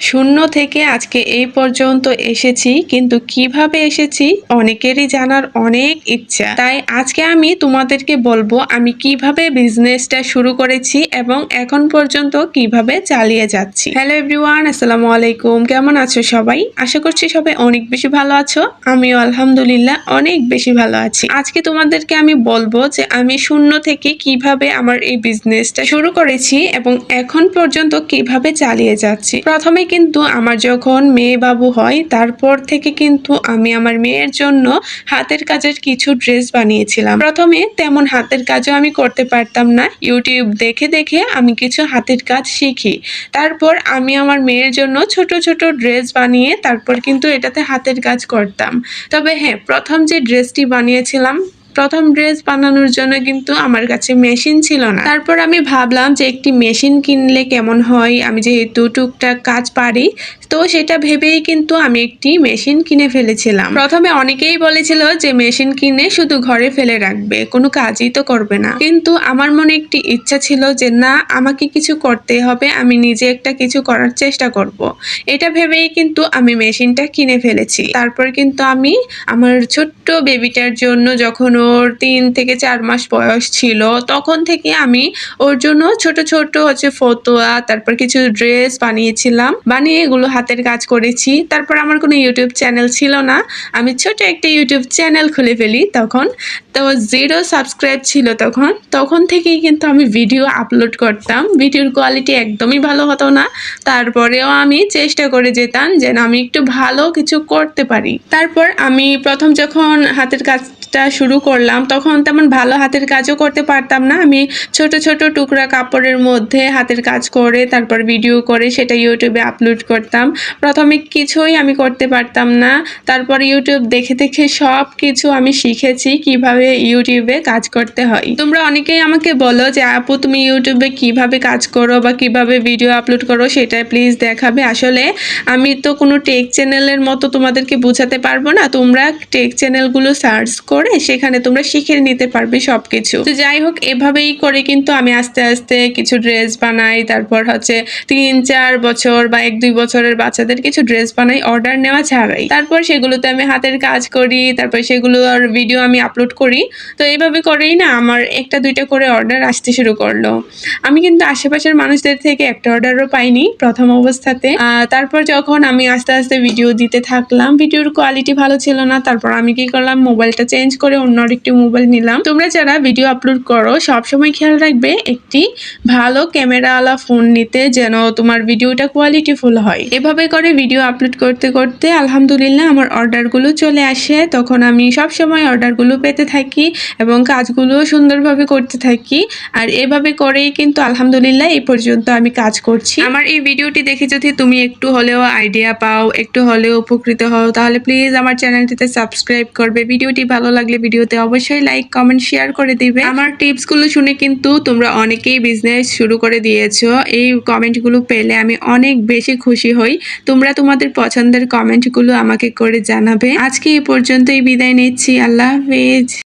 শূন্য থেকে আজকে এই পর্যন্ত এসেছি, কিন্তু কীভাবে এসেছি অনেকেরই জানার অনেক ইচ্ছা। তাই আজকে আমি তোমাদেরকে বলব, আমি কীভাবে বিজনেসটা শুরু করেছি এবং এখন পর্যন্ত কীভাবে চালিয়ে যাচ্ছি। হ্যালো এভরিওয়ান, আসসালামু আলাইকুম। কেমন আছো সবাই? আশা করছি সবাই অনেক বেশি ভালো আছো। আমিও আলহামদুলিল্লাহ অনেক বেশি ভালো আছি। আজকে তোমাদেরকে আমি বলব যে, আমি শূন্য থেকে কীভাবে আমার এই বিজনেসটা শুরু করেছি এবং এখন পর্যন্ত কীভাবে চালিয়ে যাচ্ছি। প্রথমে কিন্তু আমার যখন মেয়ে বাবু হয়, তারপর থেকে কিন্তু আমি আমার মেয়ের জন্য হাতের কাজের কিছু ড্রেস বানিয়েছিলাম। প্রথমে তেমন হাতের কাজও আমি করতে পারতাম না। ইউটিউব দেখে দেখে আমি কিছু হাতের কাজ শিখি। তারপর আমি আমার মেয়ের জন্য ছোট ছোট ড্রেস বানিয়ে তারপর কিন্তু এটাতে হাতের কাজ করতাম। তবে হ্যাঁ প্রথম যে ড্রেসটি বানিয়েছিলাম প্রথম ড্রেস বানানোর জন্য কিন্তু আমার কাছে মেশিন ছিল না। তারপর আমি ভাবলাম যে একটি মেশিন কিনলে কেমন হয়? আমি যেহেতু টুকটাক কাজ পারি, তো সেটা ভেবেই কিন্তু আমি একটি মেশিন কিনে ফেলেছিলাম। প্রথমে অনেকেই বলেছিল যে মেশিন কিনে শুধু ঘরে ফেলে রাখবে, কোনো কাজই তো করবে না। কিন্তু আমার মনে একটি ইচ্ছা ছিল যে না, আমাকে কিছু করতে হবে, আমি নিজে একটা কিছু করার চেষ্টা করব। এটা ভেবেই কিন্তু আমি মেশিনটা কিনে ফেলেছি। তারপর কিন্তু আমি আমার ছোট্ট বেবিটার জন্য যখন ওর তিন থেকে চার মাস বয়স ছিল। তখন থেকে আমি ওর জন্য ছোট ছোট হচ্ছে ফতোয়া, তারপর কিছু ড্রেস বানিয়েছিলাম। বানিয়ে এগুলো হাতের কাজ করেছি। তারপর আমার কোনো ইউটিউব চ্যানেল ছিল না। আমি ছোট একটা ইউটিউব চ্যানেল খুলে ফেলি তখন। তো জিরো সাবস্ক্রাইব ছিল তখন। তখন থেকেই কিন্তু আমি ভিডিও আপলোড করতাম। ভিডিওর কোয়ালিটি একদমই ভালো হতো না। তারপরেও আমি চেষ্টা করে যেতাম যেন আমি একটু ভালো কিছু করতে পারি। তারপর আমি প্রথম যখন হাতের কাজটা শুরু করলাম, তখন তেমন ভালো হাতের কাজও করতে পারতাম না। আমি ছোট ছোট টুকরা কাপড়ের মধ্যে হাতের কাজ করে, তারপর ভিডিও করে, সেটা ইউটিউবে আপলোড করতাম। প্রথমে কিছুই আমি করতে পারতাম না। তারপর ইউটিউব দেখে দেখে সব কিছু আমি শিখেছি কীভাবে ইউটিউবে কাজ করতে হয়। তোমরা অনেকেই আমাকে বলো যে, আপু, তুমি ইউটিউবে কীভাবে কাজ করো বা কীভাবে ভিডিও আপলোড করো? সেটা প্লিজ দেখাবে। আসলে আমি তো কোনো টেক চ্যানেলের মতো তোমাদেরকে বোঝাতে পারব না। তোমরা টেক চ্যানেলগুলো সার্চ করে, সেখানে তোমরা শিখে নিতে পারবে সব কিছু তো যাই হোক, এভাবেই করে কিন্তু আমি আস্তে আস্তে কিছু ড্রেস বানাই, তারপর হচ্ছে তিন, চার বছর বা এক, দুই বছরের বাচ্চাদের কিছু ড্রেস বানাই, অর্ডার নেওয়া ছাড়াই। তারপর সেগুলোতে আমি হাতের কাজ করি, তারপর সেগুলো আর ভিডিও আমি আপলোড করি। তো এইভাবে করেই না আমার একটা, দুইটা করে অর্ডার আসতে শুরু করল। আমি কিন্তু আশেপাশের মানুষদের থেকে একটা অর্ডারও পাইনি প্রথম অবস্থাতে। তারপর যখন আমি আস্তে আস্তে ভিডিও দিতে থাকলাম, ভিডিওর কোয়ালিটি ভালো ছিল না, তারপর আমি কি করলাম, মোবাইলটা চেঞ্জ করে অন্য আরেকটি মোবাইল নিলাম। তোমরা যারা ভিডিও আপলোড করো, সবসময় খেয়াল রাখবে, একটি ভালো ক্যামেরাওয়ালা ফোন নিতে যেন তোমার ভিডিওটা কোয়ালিটিফুল হয়। এভাবে করে ভিডিও আপলোড করতে করতে, আলহামদুলিল্লাহ আমার অর্ডারগুলো চলে আসে। তখন আমি সব সময় অর্ডারগুলো পেতে থাকি এবং কাজগুলো সুন্দরভাবে করতে থাকি। আর এভাবে করেই কিন্তু আলহামদুলিল্লাহ এই পর্যন্ত আমি কাজ করছি। আমার এই ভিডিওটি দেখে যদি তুমি একটু হলেও আইডিয়া পাও, একটু হলেও উপকৃত হও, তাহলে প্লিজ আমার চ্যানেলটিতে সাবস্ক্রাইব করবে। ভিডিওটি ভালো লাগলে ভিডিওতে অবশ্যই লাইক কমেন্ট শেয়ার করে দিবে। আমার টিপসগুলো শুনে কিন্তু তোমরা অনেকেই বিজনেস শুরু করে দিয়েছ। এই কমেন্টগুলো পেলে আমি অনেক বেশি খুশি হই। তোমরা তোমাদের পছন্দের কমেন্টগুলো আমাকে করে জানাবে। আজকে এই পর্যন্তই বিদায় নিচ্ছি। আল্লাহ হাফেজ।